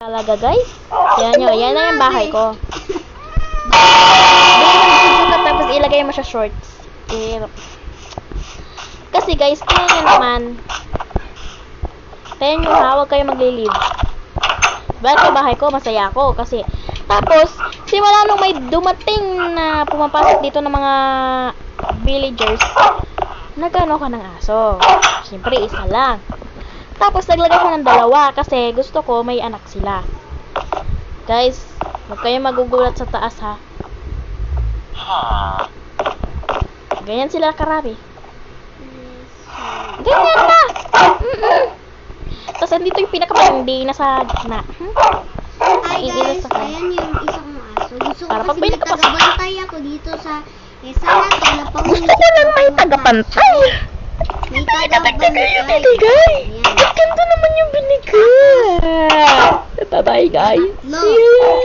Talaga guys. Yan nyo, yan na yung bahay ko. Sugat tapos ilagay mo siya shorts. Kasi guys, tingnan nyo naman. Tingnan nyo ha, huwag kayo maglilive. Bakit sa bahay ko, masaya ako. Kasi, tapos, simula nung may dumating na pumapasok dito ng mga villagers, nagano ka ng aso. Siyempre, isa lang. Tapos, naglagay ko ng dalawa kasi gusto ko may anak sila. Guys, huwag kayong magugulat sa taas ha. Ganyan sila karami. Ganyan na! Mm-mm. Tapos, andito yung pinakamatindi na sa gitna. Hmm? Hi Iilis guys, ayan yung isang aso. Gusto ko Para kasi may may tagabantay ako dito sa eh sana wala pang Gusto ko lang may tagapantay. May tagabantay. Binigay! Ayan. Bye-bye, guys! No.